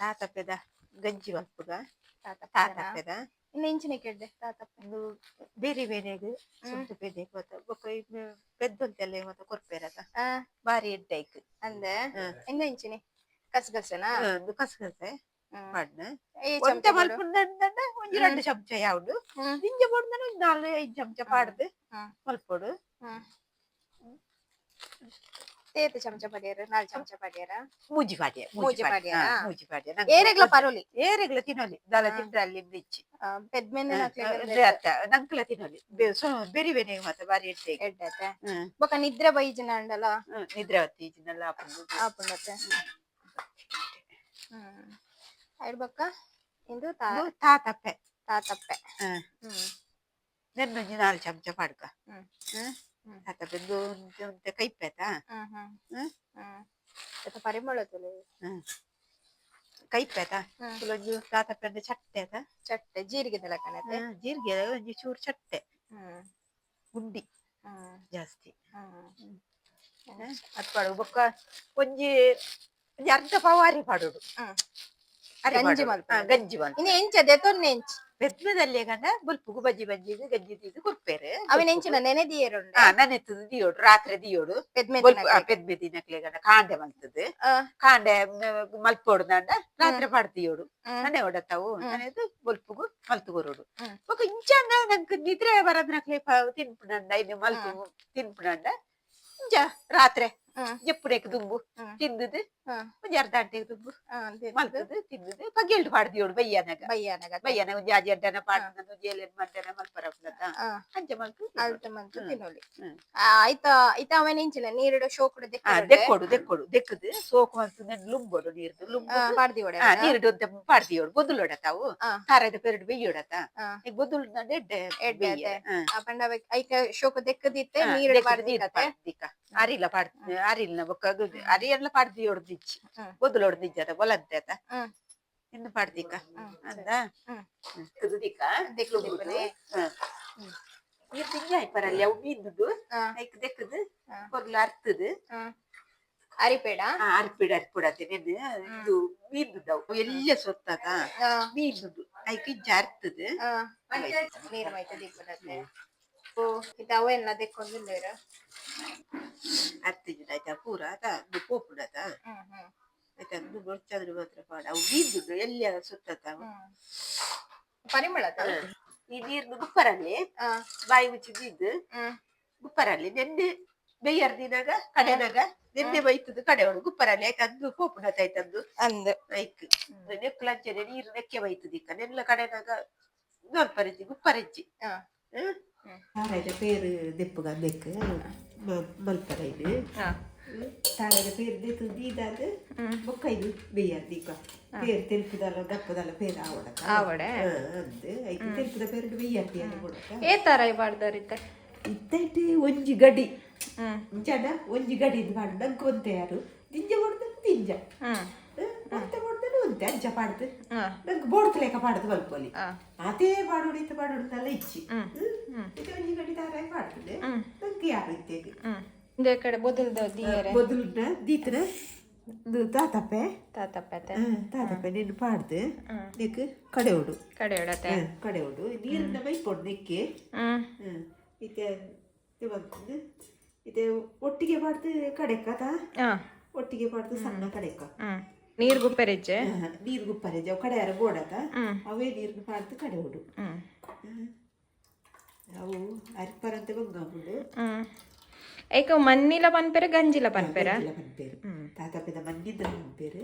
ತಾತ ಪೆದ ಗಜ್ಜಿ ಮಲ್ಪುಗ ತಾತ ಪೆದ ನೆಂಚಿನ ಕೆಡ್ಡೆ ತಾತ ಬೇರೆ ಬೇರೆಗ್ ಸುಟ್ಟು ಪೆದೆ ಗೊತ್ತ. ಬೊಕ್ಕ ಪೆದ್ದಂತೆಲ್ಲ ಮತ್ತ ಕೊರ್ಪೇರತ ಬಾರಿ ಎಡ್ಡೈಕ್ ಅಂದೆ? ನೆಂಚಿನಿ ಕಸಗಸನ? ಕಸಗಸೆ. ಒಂಚ ಮಲ್ಪುಂಡ ಒಂಜಿ ರೆಂಡು ಚಮಚ ಯಾವ್ದು. ಇಂಜ ಪೊಡ್ದಾನ ನಾಲ್ಕು ಐದು ಚಮಚ ಪಾಡ್ದು. ಮಲ್ಪೊಡು. ತೇತ ಚಮಚ ಪಡಿಯರು ನಾಲ್ ಚಮಚ ಪಡಿಯರ? ಮೂಜಿ ಪಾಡ್ಯ ಮೂಜಿ ಪಾಡ್ಯ? ಮೂಜಿ ಪಾಡ್ಯ. ಏರೆಗ್ಲ ಪರೋಲಿ? ಏರೆಗ್ಲ ತಿನ್ನೋಲಿ ದಲ ಹಾ. ತಿಂದ್ರೆ ಅಲ್ಲಿ ಬಿಚ್ಚಿ ಪೆದ್ಮೆನೆ ನಂಕಲ ತಿನ್ನೋಲಿ. ಬೇರೆ ಬೇರೆ ಮತ್ತೆ ಬಾರಿ ಎಡ್ಡೆ ಎಡ್ಡತೆ ಹ್ಮ್ ಬೊಕ ನಿದ್ರೆ ಬೈಜಿನ ಅಂಡಲ? ಹ್ಮ್, ನಿದ್ರಾವತಿ ಇದನ್ನೆಲ್ಲ ಹಾಕೊಂಡು ಆಪುಂಡತೆ ಹ್ಮ್. ಐಡ್ ಬೊಕ್ಕ. ಇಂದು ತಾ ಇದು ತಾತಪ್ಪೆ ತಾತಪ್ಪೆ ಹ್ಮ್. ಹ್ಮ್ ನೆನ್ನೊಂಜಿ ನಾಲ್ ಚಮಚ ಪಾಡ್ಕ. ಹ್ಮ್. ಹ್ಮ್. ಹ್ಮ್. ತಾತಪ್ಪೆಂದು ಒಂತೆ ಕೈಪೆತ ಹ್ಮ್ ಹ್ಮ್. ಹ್ಮ್. ಹ್ಮ್. ಎತ್ತ ಪರಿಮಳ ತುಳು ಕೈಪೆತ. ಕೆಲವೊಂದು ತಾತ ಚಟ್ಟೆತ ಚಟ್ಟೆ ಜೀರಿಗೆ ಕಣತೆ ಹ್ಮ್, ಜೀರಿಗೆ ಒಂಜಿ ಚೂರು ಚಟ್ಟೆ. ಗುಂಡಿ ಜಾಸ್ತಿ. ಅದ್ ಪಾಡು ಬೊಕ್ಕ ಒಂಜಿ ಒಂಜಿ ಅರ್ಧ ಪವಾರಿ ಪಾಡುಡು ಅರೆ ಗಂಜಿ ಮಲ್ಪ ಗಂಜಿ ಮಲ್ಪ ಇನ್ನು ಎಂಚದೆ ತೊನ್ನೆ ಎಂಚಿ. ಬೆದ್ಮದಲ್ಲಿ ಕಂಡ ಬುಲ್ಪುಗು ಬಜ್ಜಿ ಬಜ್ಜಿ ಗಜ್ಜಿ ದೀದು ಕೊಡ್ಪೇರು ಅವನೆಂಚಿನ ನೆನೆ ದಿಯರುಂಡು ಹಾ ನೆನೆತದ ದಿಯೋಡು ರಾತ್ರಿ ದಿಯೋಡು ಪೆದ್ಮೆ ದಿನಕ್ಲೆ ಕಂಡ ಕಾಂಡೆ ಬಂತದ್ದು ಕಾಂಡೆ ಮಲ್ಪೋಡು ದಾಂಡ ರಾತ್ರಿ ಪಾಡ್ತಿಯೋಡು ನನೆ ಹೊಡತಾವು ನನೆದು ಬುಲ್ಪುಗು ಮಲ್ತುಗೊರೋಡು ಒಕ ಇಂಚಂದ ನಂಗೆ ನಿದ್ರೆ ಬರದ್ನಕ್ಲೆ ತಿನ್ಪುಣಂಡ ಇನ್ನು ಮಲ್ತು ತಿನ್ಪುಣಂಡ ಇಂಚ ರಾತ್ರಿ ಎಪ್ಪುರೇಕ್ ದುಬ್ಬು ತಿಂದದು ಒಂಜಿ ಅರ್ಧ ಅಂಟೆಗ್ ದುಬ್ಬು ಮಲ್ತದು ತಿಂದದು ಪಗೆಲ್ಡ್ ಪಾಡ್ದಿಯೋಡು ಬಯ್ಯನಗ ಬಯ್ಯನಗ ಬಯ್ಯನ ಒಂಜಿ ಆಜಿ ಅಡ್ಡನ ಪಾಡ್ದನ ಒಂಜಿ ಏಲೆನ್ ಮಡ್ಡನ ಮಲ್ಪರಪ್ಪದ ಅಂಚೆ ಮಲ್ತು ಅಳ್ತು ಮಲ್ತು ತಿನ್ನೋಲಿ ಆಯ್ತ ಐತ ಅವನ ಇಂಚಿನ ನೀರಿಡ ಶೋಕುಡು ದೆಕ್ಕೊಡು ದೆಕ್ಕೊಡು ದೆಕ್ಕದು. ಸೋಕು ಮಲ್ತು ಲುಂಬೋಡು ನೀರ್ದು ಲುಂಬು ಪಾಡ್ದಿಯೋಡ ನೀರಿಡು ಅಂತ ಪಾಡ್ದಿಯೋಡು ಬೊದುಲೋಡ ತಾವು ತಾರದ ಪೆರಡು ಬೆಯ್ಯೋಡತ. ಈಗ ಬೊದುಲ್ ಎಡ್ಡೆ ಎಡ್ಡೆ ಪಂಡ ಐಕ ಶೋಕು ದೆಕ್ಕದಿತ್ತೆ ನೀರಿಡ ಪಾಡ್ದಿತ್ತ ಅರಿಲ್ಲ ಪಾಡ್ದ ನೀರು ಕತೆ ಪಾಡ್ದಿಕ್ಕ. ಅರಿಲ ಪಾಡ್ ಅರಿಲ್ನ ಬೊಕ್ಕ ಅರಿಯಲ್ಲ ಪಾಡ್ದಿ ಹೊಡ್ದಿಚ್ಚಿ ಹ್ಮ್. ಬೊದ್ದುಲು ಹೊಡ್ದಿಜ್ಜದ ಬೊಲಂತೆ ಆತ ಹ್ಮ್. ಇನ್ನು ಪಾಡ್ದಿಕ್ಕ ಹ್ಮ್. ಅಂದ ಹ್ಮ್. ಕುದುದಿಕ್ಕ ದೆಕ್ಕು ದಿಪ್ಪನೆ. ನೀರ್ ತಿಂಜ ಐಪರಲ್ಲಿ ಅವು ಮೀದುದು ಆ. ಐಕ್ ದೆಕ್ಕದು ಆ. ಕೊರ್ಲು ಅರ್ತದು ಅರಿಪೇಡ ಅರ್ಪಿಡ ಅರ್ಪಿಡತ್ತೆ ನೆನ್ನೆ ಇದು ಮೀದುದವು ಎಲ್ಲ ಸೊತ್ತದ ಆ, ಮೀದುದು ಐಕ್ ಇಂಚ ಅರ್ತದು ಆ, ನೀರು ಮೈತ ದಿಪ್ಪನತೆ ಓ ಎಲ್ಲ ದೆಕ್ಕೊಂಡು ನೀರು ಅರ್ತಿಜಿದ ಆಯ್ತಾ ಪೂರ ಆತ ಹ್ಮ್ ಹ್ಮ್ ಆಯ್ತಾ ಅದು ಗೊತ್ತಾದ್ರು ಮಾತ್ರ ಪಾಡ ಅವು ಮೀದುದು ಎಲ್ಲ ಸುತ್ತತ ಹ್ಮ್ ಪರಿಮಳ? ಈ ನೀರ್ನು ಗುಪ್ಪರಲ್ಲಿ ಆ, ಬಾಯಿ ಮುಚ್ಚಿದ್ದು ಹ್ಮ್ ಗುಪ್ಪರಲ್ಲಿ ನೆನ್ನೆ ಬೇಯರ್ದಿನಾಗ ಕಡೆನಾಗ ನೆನ್ನೆ ಬೈತದು ಕಡೆ ಒಳಗೆ ಗುಪ್ಪರಲ್ಲಿ ಆಯ್ತು ಅದು ಆಯ್ತಂದು ಅಂದ್ ಐಕ್ ನೆಕ್ಲಂಚನೆ ನೀರು ನೆಕ್ಕೆ ಬೈತದ ಇಕ್ಕ ನೆಲ್ಲ ಕಡೆನಾಗ ನೋಲ್ಪರಿಜಿ ಗುಪ್ಪರಿಜ್ಜಿ ಆ, ಹ್ಮ್ ತಾರಾಯ್ದ ಪೇರು ದೆಪ್ಪುಗ ಬೆಕ್ಕು ಮಲ್ಪರ ಇದು ಆ, ತಾರಾಯ್ದ ಪೇರು ದೆತ್ತು ದೀದಾದ ಬೊಕ್ಕ ಇದು ಬೇಯರ್ದಿಕ್ಕ ಪೇರು ತೆಲ್ಪುದಲ್ಲ ದಪ್ಪದಲ್ಲ ಪೇರು ಆವಡಕ ಆವಡೆ? ಅಂದು ಐದು ತೆಲ್ಪುದ ಪೇರು ಬೇಯರ್ದಿ ಅಲ್ಲ ಕೊಡಕ ಏ ತರ ಬಾಡ್ದರಿತ್ತೆ ಇತ್ತೈಟ್ ಒಂಜಿ ಗಡಿ ಹ್ಮ್ ಜನ ಒಂಜಿ ಗಡಿ ಮಾಡಿ ನಂಗೆ ಒಂತೆ ಯಾರು ದಿಂಜ ಹೊಡ್ದನು ದಿಂಜ ಹ್ಮ್ ಮತ್ತೆ ಹೊಡ್ದನು ಒಂತೆ ಅಂಚ ಪಾಡ್ದು ಆ, ನಂಗೆ ಬೋಡ್ತ ಲೆಕ್ಕ ಪಾಡ್ದು ಮಲ್ಪೊಲಿ ಆ, ಅದೇ ಪಾಡೋಡು ಇತ್ತ ಪಾಡೋಡ್ನೆಲ್ಲ ಇಚ್ಚಿ ಹ್ಮ್. ಹ್ಮ್. ಇದು ಒಂಜಿ ಗಡಿ ದಾರ ಪಾಡ್ತದೆ ಹ್ಮ್. ನಂಗೆ ಯಾರು ಇತ್ತೇಗೆ ಹ್ಮ್ ಇಂದೆ ಕಡೆ ಬೊದಲ್ದ ದಿಯರೆ ಮೊದಲನ್ನ ದೀತ್ರ ತಾತಪ್ಪೆ ತಾತಪ್ಪತೆ ತಾತಪ್ಪೆ ನೀನು ಪಾಡ್ದು ಹ್ಮ್. ನೆಕ್ ಕಡೆ ಹೊಡು ಕಡೆ ಇಡತ್ತೆ ಕಡೆ ಹೊಡು ನೀರನ್ನ ಮೈಕೊಂಡು ನೆಕ್ಕೆ ಹ್ಮ್ ಇತ್ತೆ ಬಂದು ಇದೆ ಒಟ್ಟಿಗೆ ಪಾಡ್ದು ಕಡೆಕ್ಕದ ಆ, ಒಟ್ಟಿಗೆ ಪಾಡ್ದು ಸಣ್ಣ ಕಡೆಕ್ಕ ಹ್ಮ್ ನೀರ್ ಗುಪ್ಪೆರಿಜ್ಜೆ ನೀರು ಗುಪ್ಪರೆ ಅವು ಕಡೆ ಯಾರು ಹ್ಮ್. ಅವೇ ನೀರ್ಗು ಮಾಡ್ತು ಕಡೆ ಹುಡು ಅವು ಅರಿಪರ ಅಂತ ಹ್ಮ್. ಏಕ ಮಣ್ಣಿಲ ಪನ್ಪೆರೆ ಗಂಜಿಲ ಪನ್ಪೆರ? ಪನ್ಪೇರು. ತಾತಪ್ಪದ ಮಣ್ಣಿದ್ದ ಪನ್ಪೇರು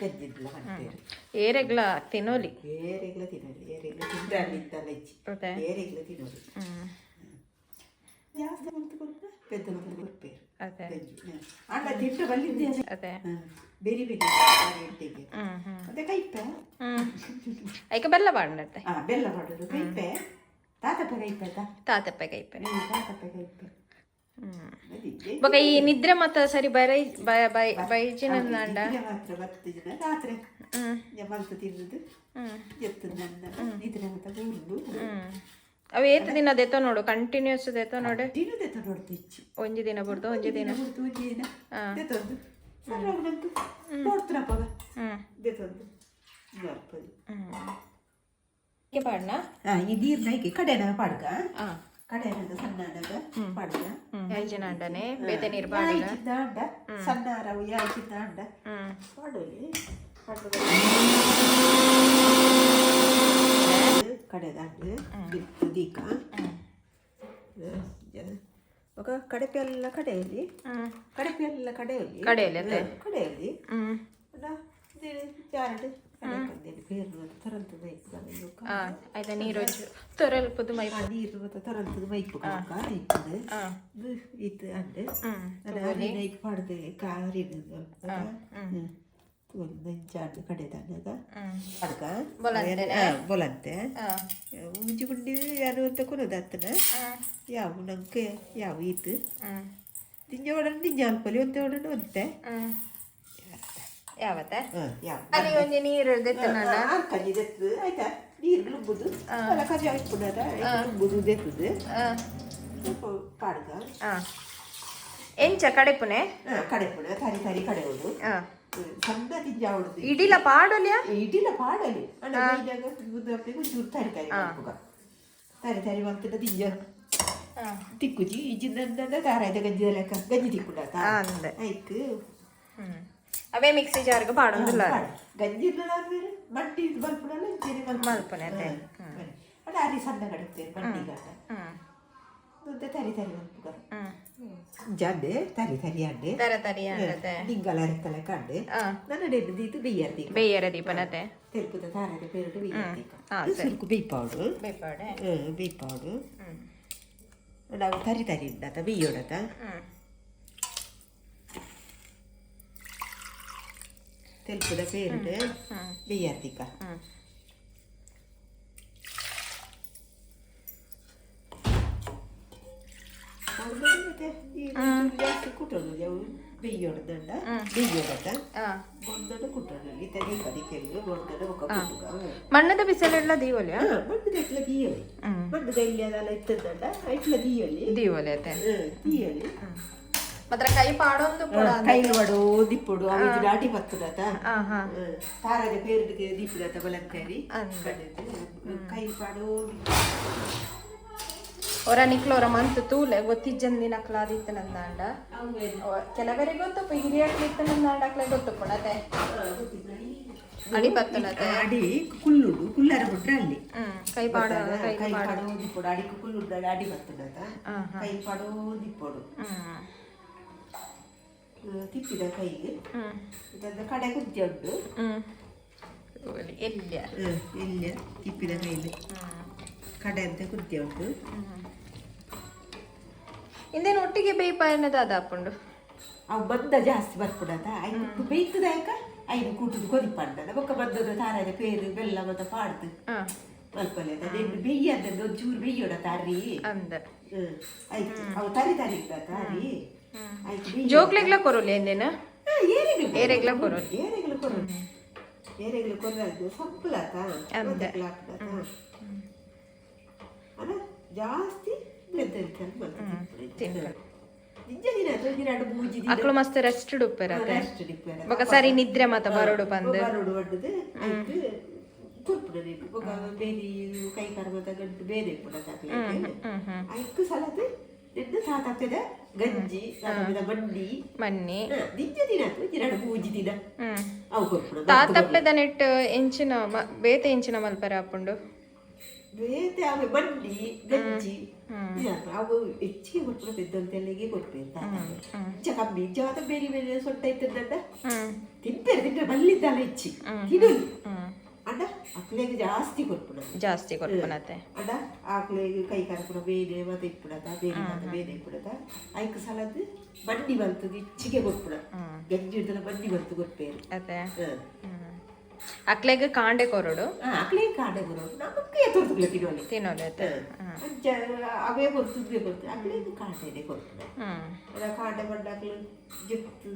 ಗಂಜಿದ್ಲ ಪನ್ಪೇರು. ಏರೆಗ್ಲ ತಿನ್ನೋಲಿ? ಏರೆಗ್ಲ ತಿನ್ನೋಲಿ. ಏರೆಗ್ಲ ಅದೇ ಏರೆಗ್ಲ ತಿನ್ನೋದು ಹ್ಮ್. ಜಾಸ್ತಿ ಮಂತು ಕೊಟ್ಟ ಪೆದ್ದ ಮಂತು ಕೊಡ್ಪೇರು ಅದೇ. ಅಣ್ಣ ತಿಂದು ಬಂದಿದ್ದೇನೆ ಅದೇ. ಬೇರೆ ಬೇರೆ ಇಟ್ಟಿಗೆ. ಅದೇ ಕೈಪೆ? ಐಕ ಬೆಲ್ಲ ಬಾಂಡತ್ತೆ ಆ ಬೆಲ್ಲ ಮಾಡೋದು ಕೈಪೆ? ತಾತಪ್ಪ ಕೈಪೆ ತಾತಪ್ಪ ಕೈಪೆ. ತಾತಪ್ಪ ಕೈಪೆ. ಹ್ಮ್. ಬೊಕ ಈ ನಿದ್ರೆ ಮತ್ತ ಸರಿ ಬರೈ ಬೈ ಬೈ ಬೈಜಿನ ನಾಂಡ. ಮಾತ್ರ ಬರ್ತಿದ್ದ ರಾತ್ರಿ ಹ್ಮ್. ಮಲ್ತು ಹ್ಮ್. ಎತ್ತು ನನ್ನ ನಿದ್ರೆ ಮಾತ್ರ ಹ್ಮ್. ಅವು ಏತ್ ದಿನ ದೆತ್ತ ನೋಡು ಕಂಟಿನ್ಯೂಸ್ ದೆತ್ತ ನೋಡು. ದಿನದೆತ್ತ ನೋಡ್ತು ಹೆಚ್ಚು ಒಂಜಿ ದಿನ ಬಿಡ್ದು ಒಂಜಿ ದಿನ ಬಿಡ್ತು ಒಂಜಿ ದಿನ. ದೆತ್ತೊಂದು. ಸಣ್ಣಂತೂ ನೋಡ್ತೀನಪ್ಪಾಗ ಹ್ಮ್. ದೆತ್ತೊಂದು. ಬರ್ಪದು ಪಾಡ್ನ? ಈ ನೀರ್ ನೈಕೆ ಕಡೆನ ಪಾಡ್ಕ? ಹಾ ಕಡೆನದ ಸಣ್ಣದಾಗ ಪಾಡ್ಗ ಹ್ಮ್. ಐಜಿನ ಅಂಡನೆ? ಬೇತೆ ನೀರು ಯಾಯ್ಚಿದ್ದ ಅಂಡ? ಸಣ್ಣ ರವು ಯಾಯ್ಚಿದ್ದ ಅಂಡ? ಪಾಡೋಲಿ. ಪಾಡೋಲಿ ಹಾ, ಕಡೆಯಲ್ಲಿ ಹ್ಮ್ ಅಲ್ಲ ಜಾರಡು పేరు తరంత వైపు ఆ అయితే నీరోజు తొరల్పుదు మై నీరు తరంత వైపు కాక ఇప్పుడు ఆ ఇది అంటే ఉమ్ ನೈಕ್ कडे ಬೊಲಂತೆ ಮುಂಚೆ ಗುಂಡಿ ಯಾರು ಅಂತ ಕೊನೋದಾತನ ಯಾವ ನಂಗೆ ಯಾವ ಈತು ತಿಂಜ ಒಡನೆ ತಿಂಜ ಅಲ್ಪಲಿ ಒಂತೆ ಒಡನೆ ಒಂತೆ ಯಾವತ್ತ ಒಂದು ನೀರು ಕಜ್ಜಿ ದೆತ್ತು ಆಯ್ತಾ ನೀರು ನುಗ್ಗುದು ಕಜ್ಜಿ ಹಾಕ್ಬಿಡಾರ ನುಗ್ಗುದು ದೆತ್ತದು ಕಾಡ್ಗ ಎಂಚ ಕಡೆಪುನೆ ಕಡೆಪುನೆ ತರಿ ತರಿ ಕಡೆಯೋದು ಹಾಂ ಸಣ್ಣ ತಿಂಜ ಅವಳದು ಇಡಿಲ ಪಾಡಲ್ಯ ಇಡಿಲ ಪಾಡಲಿ ಅಣ್ಣ ಮೈದಾಗ ಮುದ್ದಪ್ಪೆ ಒಂಚೂರು ತರಿ ತರಿ ಮಾಡ್ಬೇಕ ತರಿ ತರಿ ಮಂತದ ತಿಂಜ ಆ ತಿಕ್ಕುಜಿ ಇಜಿಂದ ತಾರಾಯ್ತ ಗಂಜಿ ಲೆಕ್ಕ ಗಂಜಿ ತಿಕ್ಕುಡ ಅಂದೆ ಆಯ್ತು ಹ್ಮ್ ಅವೇ ಮಿಕ್ಸಿ ತರಿ ತರಿ ಮಂಪುಗ ಜಡ್ಡೆ ತರಿ ತರಿ ಅಡ್ಡೆ ತರ ತರಿ ಅಡ್ಡೆ ದಿಂಗಲ ಅರಕಲ ಕಂಡೆ ನನ್ನ ಡೆಡ್ ದೀತು ಬೇಯರ್ ದೀಪ ಬೇಯರ ದೀಪನತೆ ತೆಲ್ಪುದ ತಾರದ ಪೇರುಡು ಬೇಯರ್ ದೀಪ ಸ್ವಲ್ಪ ಬೇಯ್ ಪೌಡರ್ ಬೇಯ್ ಪೌಡರ್ ಬೇಯ್ ಪೌಡರ್ ನಾವು ತರಿ ತರಿ ಇಡ್ಡತ ಬೇಯೋಡತ ತೆಲ್ಪುದ ಪೇರುಡು ಬೇಯರ್ ದೀಪ ಕುಟುಂಬ ಬಿಗಿ ಹೊಡೆದಂಡ ಬಿಗಿ ಹೊಡೆದ ಒಂದೊಂದು ಕುಟುಂಬ ಇತಗೆ ಕದಿಕೆಲ್ಲು ಒಂದೊಂದು ಮುಖ ಮಣ್ಣದ ಬಿಸಿಲೆಲ್ಲ ದೀವಲಿ ಮಣ್ಣದ ಇಟ್ಲ ದೀಯಲಿ ಮಣ್ಣದ ಇಲ್ಲಿ ಅದೆಲ್ಲ ಇತ್ತದಂಡ ಇಟ್ಲ ದೀಯಲಿ ದೀವಲಿ ಅತ್ತೆ ದೀಯಲಿ ಮಾತ್ರ ಕೈ ಪಾಡೊಂದು ಕೂಡ ಕೈ ವಡು ದಿಪ್ಪುಡು ಅವು ದಾಟಿ ಬರ್ತದತ ತಾರದ ಪೇರುಡಿಗೆ ದಿಪ್ಪುದತ ಬಲಂತೇರಿ ಕೈ ಪಾಡೋ ಅವರ ನಿಕ್ಲೋರ ಮಂತ್ ತೂಲೆ ಗೊತ್ತಿಜ್ಜಂದಿನ ಕ್ಲಾದಿತ್ತನಂದಾಂಡ ಕೆಲವರಿಗೆ ಗೊತ್ತಪ್ಪ ಹಿರಿಯಕ್ಲಿತ್ತನಂದಾಂಡ ಅಕ್ಲೆ ಗೊತ್ತಪ್ಪಣತೆ ಅಡಿ ಬತ್ತನತೆ ಅಡಿ ಕುಲ್ಲುಡು ಕುಲ್ಲರ ಬಿಟ್ರೆ ಅಲ್ಲಿ ಕೈ ಪಾಡ ಕೈ ಕೈ ಅಡಿಗೆ ಕುಲ್ಲುಡು ಅಡಿ ಹಾ ಕೈ ಪಾಡು ದಿಪ್ಪುಡು ಹ್ಮ್ ತಿಪ್ಪಿದ ಕೈಗೆ ಇದನ್ನ ಕಡೆ ಕುಜ್ಜೆ ಉಂಟು ಹ್ಮ್ ಎಲ್ಲಿಯ ಇಲ್ಲ ತಿಪ್ಪಿದ ಕೈಲಿ ಕಡೆ ಅಂತ ಕುಜ್ಜೆ ಉಂಟು ಇಂದೇನು ಒಟ್ಟಿಗೆ ಬೇಯ್ಪ ಎನ್ನದ ಹಾಕೊಂಡು ಅವು ಬದ್ದ ಜಾಸ್ತಿ ಬರ್ಬಿಡದ ಐದು ಯಾಕ? ಐದು ಕೂಟದ ಕೊದಿಪ್ಪಂಡದ ಬೊಕ್ಕ ಬದ್ದದ ತಾರದ ಪೇರು ಬೆಲ್ಲ ಮತ್ತೆ ಪಾಡ್ದು. ಮಲ್ಪಲೆ ಅದೆಂದು ಬೆಯ್ಯದ ಒಂಚೂರು ಬೆಯ್ಯೋಡ ತಾರಿ ಅಂದ. ಆಯ್ತು. ಅವು ತರಿ ತರಿ ತಾರಿ ಆಯ್ತು. ಜೋಕ್ಲೆಗ್ಲ ಕೊರೋಲಿ ಎಂದೇನ ಏರೆಗ್ಲು ಕೊಡು. ಏರೆಗ್ಲ ಕೊರೋಲಿ ಏರೆಗ್ಲು ಕೊರೋದು ಸೊಪ್ಪುಲಾತ ಅಂದೆ. ಜಾಸ್ತಿ ಅಕ್ಳು ಮಸ್ತ್ ರೆಸ್ಟ್ ಡಿಪ್ಪೆರ ಬೊಕ ಸರಿ ನಿದ್ರೆ ಮಾತ ಬರೋಡು ಬಂದು ಬರೋಡು ಒಡ್ಡದು ಆಯ್ತು. ಕುರ್ಪುಡ ಬೊಕ ಬೇರೆ ಕೈ ಗಂಟು ಬೇರೆ ಆಯ್ತು? ಸಲದು ಸಾತಾಗ್ತದ ಗಂಜಿ ಬಂಡಿ ಮನ್ನಿ ನಿಜ ದಿನ ಎರಡು ಮೂಜಿ ದಿನ ಅವು ಕೊರ್ಪುಡ ತಾತಪ್ಪೆದ ನೆಟ್ ಎಂಚಿನ ಬೇತೆ ಎಂಚಿನ ಮಲ್ಪರ ಅಪ್ಪುಂಡು? ಬೇತೆ ಆಮೇಲೆ ಬಂಡಿ ಗಂಜಿ. ಅವು ಹೆಚ್ಚಿಗೆ ಕೊಟ್ಬಿಡ ಪೆದ್ದಂತೆಲ್ಲಿಗೆ ಕೊಡ್ಬೇಕು ಇಂಚ ಕಮ್ಮಿ ಮಾತ್ರ ಬೇರೆ ಬೇರೆ ಸೊಟ್ಟ ಇತ್ತದಂಡ ಹ್ಮ್. ತಿಂತಾರೆ ತಿಂತಾರೆ ಬಲ್ಲಿದ್ದಲ್ಲ ಹೆಚ್ಚಿ. ತಿನ್ನಲಿ ಹ್ಮ್ ಅಕ್ಲೆಗೆ ಜಾಸ್ತಿ ಕೊಟ್ಬಿಡ ಜಾಸ್ತಿ ಕೊಟ್ಬಿಡತ್ತೆ. ಅಡ ಆಕ್ಲೆಗೆ ಕೈ ಕರ್ಪುಡ ಬೇರೆ ಮತ್ತೆ ಇಟ್ಬಿಡದ ಬೇರೆ ಮತ್ತೆ ಬೇರೆ ಇಟ್ಬಿಡದ. ಐಕ್ ಸಲದ ಬಂಡಿ ಬಲ್ತದ ಹೆಚ್ಚಿಗೆ ಕೊಟ್ಬಿಡ ಗಂಜಿ ಹಿಡ್ದಲ್ಲ ಬಂಡಿ ಬಂತು ಕೊಟ್ಬೇರು. ಹ್ಮ್. ಅಕ್ಲೆಗ್ ಕಾಂಡೆ ಕೊರಡು. ಅಕ್ಲೆ ಕಾಂಡೆ ಕೊರಡು. ನಮಗೆ ತುರ್ತುಗ್ಲೆ ತಿನ್ನೋಲೆ ತಿನ್ನೋಲೆ ಅವೇ ಕೊರ್ತುದ್ಗೆ ಕೊರ್ತು ಅಕ್ಲೆಗ್ ಕಾಂಡೆನೆ ಕೊರ್ತದೆ ಕಾಂಡೆ ಬಂಡಾಕ್ಲು ಜಿಪ್ಪು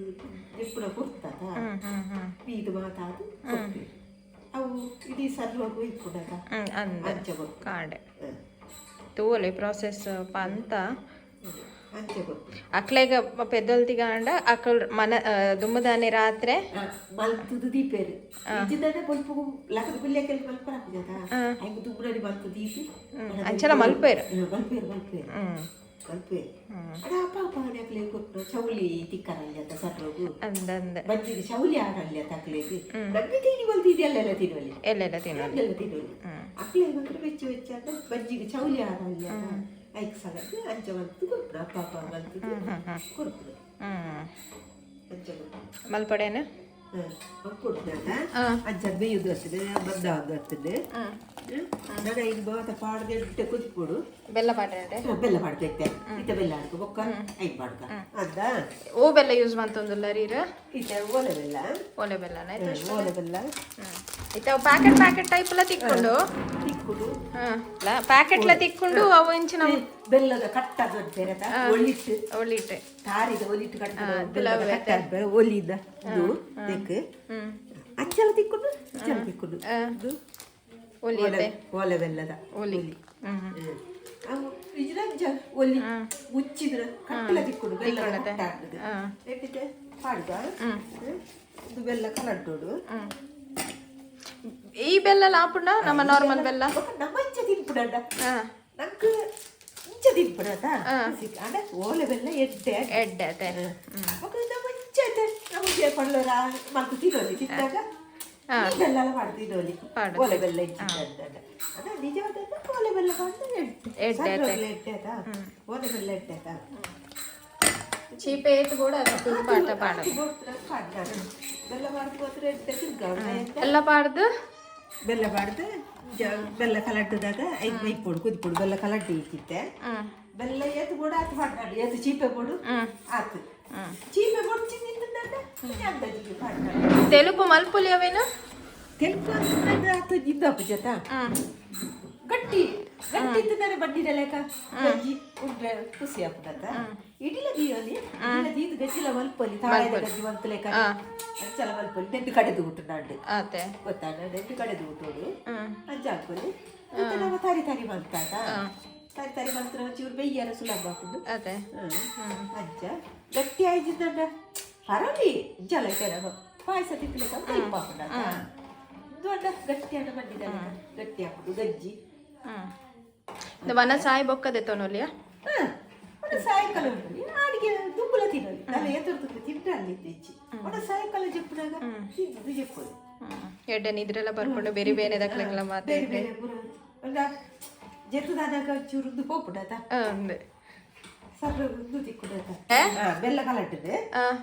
ಜಿಪ್ಪುಡ ಕೊರ್ತದ ಬೀದು ಮಾತಾದು ಅವು ಇಡೀ ಸರ್ಲೋಗು ಇಕ್ಕುಡದ ಅಂದ. ಕಾಂಡೆ. ತೋಲೆ ಪ್ರಾಸೆಸ್ ಪಂತ. అట్లాగే మా పెద్దోళ్ళది కాండ అక్కడ మన దుమ్ముదాని రాత్రే వాళ్ళు తుది తీపారు. ఇచ్చిందంటే పలుపు లక్కడి పిల్లకి మలుపరాకు కదా? ఆయన దుమ్ములని మలుపు తీసి అంచనా మలిపారు. మలిపారు మలిపారు మలిపారు అదే పాప నాకు లేకుండా చౌలి తిక్కాలి అంత సట్రోకు మంచిది చౌలి ఆడాలి అంత అక్కలేదు డబ్బి తిని వాళ్ళు తిని చౌలి ఆడాలి ಐಕ್ ಸಲಕ್ಕೆ ಅಂಚ ಬಂತು ಕೊಟ್ಟು ಅಪ್ಪ ಅಪ್ಪ ಬಂತು ಅಂಚ ಕೊಟ್ಟು ಮಲ್ಪಡೇನ ಅಜ್ಜ ಬೇಯುದು ಬರ್ತದೆ ಬಂದ ಬರ್ತದೆ ನನ್ನ ಇದು ಬಾತ ಪಾಡ್ದೆ ಕುದಿಕೊಡು ಬೆಲ್ಲ ಪಾಡ್ರೆ ಬೆಲ್ಲ ಪಾಡ್ತೈತೆ ಇತ್ತ ಬೆಲ್ಲ ಆಡ್ಕೊ ಬೊಕ್ಕ ಐದು ಪಾಡ್ಕ ಅಂದ ಓ ಬೆಲ್ಲ ಯೂಸ್ ಮಾಡ್ತಂದಿಲ್ಲ ರೀರ ಇತ್ತ ಓಲೆ ಬೆಲ್ಲ ಒಲೆ ಬೆಲ್ಲನ ಓಲೆ ಬೆಲ್ಲ ಇತ್ತ ಪ್ಯಾಕೆಟ್ ಪ್ಯಾಕೆಟ್ ಟೈಪ್ ಎಲ್ಲ ತಿಕ್ಕೊಂಡು ತಿಕ್ಕುಡು ಪ್ಯಾಕೆಟ್ಲ ತಿಕ್ಕೊಂಡು ಅವು ಇಂಚಿನ ಬೆಲ್ಲದ ಕಟ್ಟ ದೊಡ್ಡ ಬೇರೆ ಒಳ್ಳಿಟ್ಟು. ಒಳ್ಳಿಟ್ಟೆ. ತಾರಿದ ಒಲಿಟ್ಟು ಕಟ್ಟ ಬೆಲ್ಲದ ಕಟ್ಟ ಬೇರೆ ಒಲಿದ ಇದು ತೆಕ್ಕು. ಅಚ್ಚಲ ತಿಕ್ಕೊಂಡು ಅಚ್ಚಲ ತಿಕ್ಕೊಂಡು. ಇದು ಒಲೆ ಓಲೆ ಬೆಲ್ಲದ. ಒಲಿ. ಅವು ಇಜ್ರಂಜ ಒಲಿ. ಉಚ್ಚಿದ್ರ ಕಟ್ಟಲ ತಿಕ್ಕೊಂಡು ಬೆಲ್ಲ ಕಟ್ಟಾಡ್ದು ಎಟ್ಟಿದೆ ಪಾಡ್ಗ. ಇದು ಬೆಲ್ಲ ಕಲಡ್ಡೋಡು ಈ ಬೆಲ್ಲ ಲಾಪುಂಡ ನಮ್ಮ ನಾರ್ಮಲ್ ಬೆಲ್ಲ. ಇಂಚ ತಿನ್ಪುಡದ ಅಡ ಓಲೆ ಬೆಲ್ಲ ಬೆಲ್ಲ ಓಲೆ ಬೆಲ್ಲ ಇಚ್ಚಿದ್ದ ಅದ ನಿಜವಾದ ಓಲೆ ಬೆಲ್ಲ ಮಾಡ್ದು ಎಡ್ಡೆ. ಸಣ್ಣ ಎಡ್ಡೆ ಆಯ್ತಾ ಓಲೆ ಬೆಲ್ಲ ಎಡ್ಡೆ ಆಯ್ತಾ ಚೀಪೆ ಏತು ಕೂಡ ಪಾಠ ಪಾಡ ಎಲ್ಲ ಪಾಡ್ದು? ಬೆಲ್ಲ ಬಾಡ್ದು ಬೆಲ್ಲ ಕಲಟ್ಟದಾಗ ಐದು ಬೈಕ್ ಕೊಡು ಕುದ್ಕೊಡು ಬೆಲ್ಲ ಕಲಟ್ಟಿ ಇಕ್ಕಿತ್ತೆ ಬೆಲ್ಲ ಎತ್ತು ಕೂಡ ಆತು ಮಾಡ್ನಾಡು ಎತ್ತು ಚೀಪೆ ಕೊಡು ಆತು. ಚೀಪೆ ಕೊಡು ಚಿನ್ನ ತೆಲುಪು ಮಲ್ಪುಲಿ ಅವೇನು ತೆಲುಪು ಅಂತಂದ್ರೆ ಆತು ಇದ್ದಪ್ಪ ಜೊತೆ? ಗಟ್ಟಿ. ಗಟ್ಟಿ ತಿಂದರೆ ಬಡ್ಡಿ ಲೆಕ್ಕ ಬಜ್ಜಿ ಉಂಡ್ರೆ ಖುಷಿ ಆಗ್ತದ? ಇಡಿಲ ದೀಯಲ್ಲಿ ಇಡಿಲ ದೀದ್ ಗಜ್ಜಿಲ ಮಲ್ಪಲ್ಲಿ ತಾಳೆದ ಗಜ್ಜಿ ಮಂತಲೆ ಕಡೆ. ಚಲ ಮಲ್ಪಲ್ಲಿ ನೆಟ್ಟು ಕಡೆದು ಬಿಟ್ಟು ನಾಡು ಆತೆ ಗೊತ್ತಾಡ ನೆಟ್ಟು ಕಡೆದು ಬಿಟ್ಟೋಡು ಅಜ್ಜ ಹಾಕೊಂಡು ಮತ್ತೆ ನಾವು ತಾರಿ ತಾರಿ ಮಲ್ತಾಟ ತಾರಿ ತಾರಿ ಮಲ್ತ್ರ ಚೂರು ಬೇಯ್ಯಾರ ಸುಲಭ ಹಾಕೊಂಡು ಆತೆ ಅಜ್ಜ ಗಟ್ಟಿ ಆಯ್ತಿದ್ದಂಡ ಹರಳಿ ಜಲ ಪಾಯಸ ತಿಪ್ಪಲಿಕ್ಕೆ ಕೈಪ್ ಹಾಕೊಂಡ ಗಟ್ಟಿ ಅನ್ನ ಬಂದಿದ್ದಾನೆ ಗಟ್ಟಿ ಹಾಕೊಂಡು ಗಜ್ಜಿ. ಮನ ಸಾಯಿ ಬೊಕ್ಕದೆ ತೊನೊಲಿಯಾ ಹ್ಞೂ ಸಾಯಂಕಾಲ ಉಂಟು ಆಡಿಗೆ ದುಂಬುಲ ತಿನ್ನೋದು ನಾನು ಎದುರ್ದು ತಿಂಟ ಅಲ್ಲಿ ಇತ್ತೀಚಿ ಅವಳ ಸಾಯಂಕಾಲ ಚೆಪ್ಪದಾಗ ಇದು ಚೆಪ್ಪೋದು ಎಡ್ಡನ ಇದ್ರೆಲ್ಲ ಬರ್ಕೊಂಡು ಬೇರೆ ಬೇರೆ ದಾಖಲೆಗಳ ಬೇರೆ ಬೇರೆ ಜೆತ್ತದಾಗ ಚುರುದು ಹೋಗ್ಬಿಡದ ಬೆಲ್ಲ ಕಲಟ್ಟದು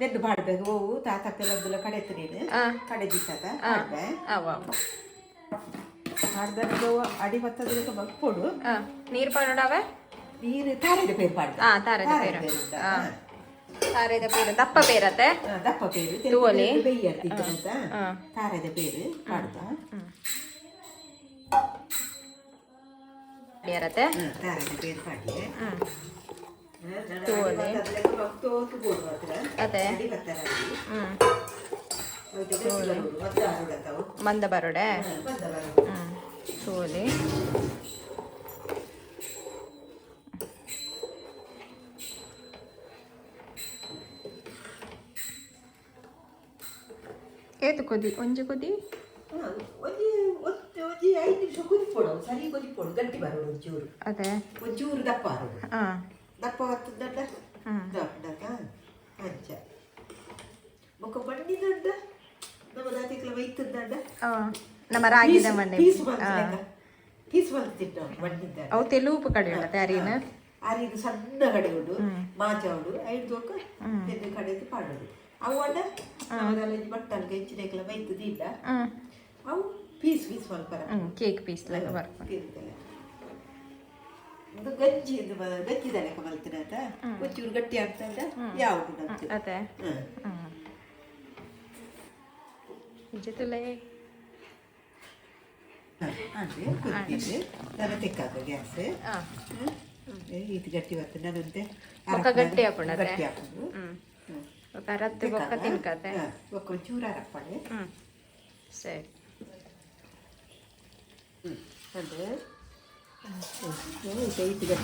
ಎದ್ದು ಮಾಡ್ಬೇಕು ಹೋವು ತಾತ ಪೆಲ್ಲ ಕಡೆ ತಿರೀನು ಕಡೆ ದಿಸಾದ ಮಾಡ್ದಾಗ ಅಡಿ ಬತ್ತದ ಬಗ್ಪೋಡು ನೀರು ಪಾಡೋಡಾವೆ ನೀರು ತಾರೆದ ಪೇರು ಪಾಡ್ದ ಹಾ ತಾರದ ಪೇರು ದಪ್ಪ ಪೇರತ್ತೆ ದಪ್ಪ ಪೇರು ತೂವಲಿ ಬೆಯ್ಯ ತಿಂತ ಪೇರು ಪಾಡ್ದ ಪೇರತ್ತೆ ತಾರದ ಪೇರು ಪಾಡ್ದೆ ಮಂದ ಬರೋಡೆ ಹ್ಞೂ ಏತು ಕೊದಿ ಒಂಜಿ ಕೊದಿ ಒಂಜಿ ಒಂದು ಒಂಜಿ ಐದು ನಿಮಿಷ ಕುದಿಪೊಡು ಸರಿ ಕುದಿಪೊಡು ಗಟ್ಟಿ ಬರೋಡು ಒಂಚೂರು ಅದೇ. ಒಂಚೂರು ದಪ್ಪ ಹಾ. ದಪ್ಪ ಹೊತ್ತದಡ್ಡ ದೊಡ್ಡದ ಅಂಚ. ಮುಖ ಬಂಡಿ ದಡ್ಡ ನಮ್ಮ ದಾತಿಕ್ಲ ವೈತದ್ದಡ್ಡ ಆ, ನಮ್ಮ ರಾಗಿದ ಮಣ್ಣೆ ಪೀಸ್ ಬಂದ ತಿಂಡ ಬಂಡಿದ್ದ ಅವು ತೆಲುಪು ಕಡೆ ಅರಿನ ಆರಿದು ಸಣ್ಣ ಕಡೆ ಉಂಡು ಮಾಜ ಉಂಡು ಐದು ದೋಕ ತೆಂದು ಕಡೆದು ಪಾಡೋದು. ಅವು ಅಡ್ಡ ನಮ್ಮದಲ್ಲ ಬಟ್ಟಲ್ ಹೆಂಚಿನಕ್ಲ ವೈತದಿಲ್ಲ ಹ್ಮ್ ಅವು ಪೀಸ್ ಪೀಸ್ ಹ್ಮ್ ಕೇಕ್ ಪೀಸ್ ಇದು ಗಜ್ಜಿ ಇದು ಗಜ್ಜಿ ಲೆಕ್ಕ ಮಲ್ತಿನ ಅಂತ. ಒಂಚೂರು ಗಟ್ಟಿ ಆಗ್ತದ ಯಾವುದು ನಮ್ದು ಅದೇ. ಕುದಿದ್ದು ನಾನು ತೆಕ್ಕಾಕ ಗ್ಯಾಸ್. ಇದು ಗಟ್ಟಿ ಬರ್ತದೆ. ನಾನಂತೆ ಗಟ್ಟಿ ಹಾಕೊಂಡರೆ? ಗಟ್ಟಿ ಹಾಕೊಂಡು ಸ್ವಲ್ಪ ಬೊಕ್ಕ ತಿನ್ಕತೆ ಒಂಚೂರು ಹಾಕ್ಕೊಳ್ಳಿ ಹ್ಞೂ ಸರಿ. ಅದು.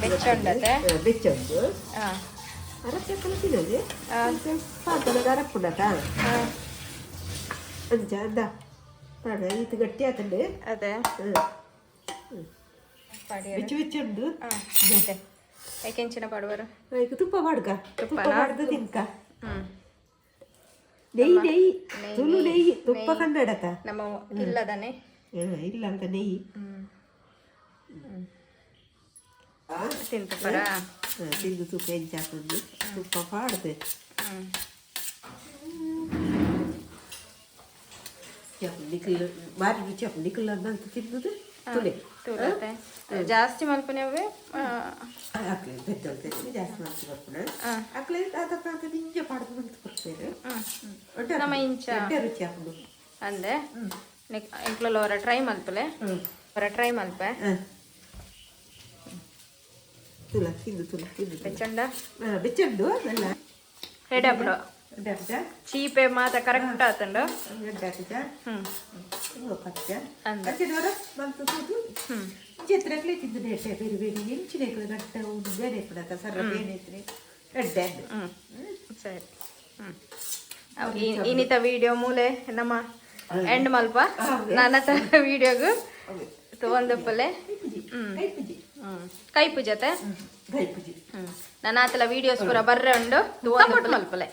ಬೆಚ್ಚೊಂಡತೆ ಬೆಚ್ಚೊಂಡು ಹಾಂ ಅರಪ್ಪೆ ಕಲಿಸಿದಲ್ಲಿ ಗಟ್ಟಿ ಆತಂಡೆ. ಅದೇ. ಬಿಚ್ಚು ಬಿಚ್ಚುಂಡು ಯಾಕೆಂಚಿನ ಪಡುವರು? ತುಪ್ಪ ಮಾಡ್ಕ. ತುಪ್ಪ ಮಾಡ್ದು ತಿನ್ಕ. ಹ್ಞೂ ನೆಯ್ಯಿ ನೆಯ್ಯಿ, ತುಳು ನೆಯ್ಯಿ ತುಪ್ಪ ನೆಯ್ಯಿ. ನಮ್ಮ ಇಲ್ಲದನೆ. ಇಲ್ಲ ಅಂತ ಹಾ, ತಿಂದು ತುಪ್ಪ ಹೆಂಚಾಕೊಂಡು ತುಪ್ಪ ಪಾಡ್ದೆ ಚಪ್ಪ ಚಪ್ಪಲಿಕಲ್ ಬಾರಿ ಚಪ್ಪಲಿಕಲ್ ಅಂತ ತಿನ್ನುದು. ತುಲೆ. ತೂಲತೆ ಜಾಸ್ತಿ ಮಲ್ಪನೆವೆ ಆಕಲೆ ಬೆತ್ತೊಳ್ತೇನೆ ಜಾಸ್ತಿ ಮಾಡ್ಸಿ ಬರ್ಪುಣ ಹಾ. ಆಕಲೆ ಅದಪ್ಪ ಅಂತ ನಿಂಜ ಪಾಡ್ದು ಬಂತು ಬರ್ತೇನೆ ಹ್ಮ್ ನಮ್ಮ ಇಂಚ. ರುಚಿ ಹಾಕೊಂಡು ಅಂದೆ? ಎಂಕ್ಲಲ್ಲಿ ಅವರ ಟ್ರೈ ಮಲ್ಪಲೆ ಅವರ ಟ್ರೈ ಮಲ್ಪೆ. ತುಲ ತುಲ. ಬೆಚ್ಚಂಡ? ಬೆಚ್ಚಂಡು ಅಲ್ಲ ರೆಡಿ ಬೇನೆ ಹ್ಮ್ ಸರಿ ಹ್ಮ್ ಈ- ಇನ್ನಿತ ವಿಡಿಯೋ ಮೂಲೆ ನಮ್ಮ ಎಂಡ್ ಮಲ್ಪ ನನ್ನ ವಿಡಿಯೋಗು ಪಲ್ಲೆ ಹ್ಮ್ ಕೈ ಪೂಜತೆ ನನ್ನ ಆತಲ ವಿಡಿಯೋಸ್ ಪೂರ ಬರ್ರೆ ಉಂಡು ಮಲ್ಪಲೆ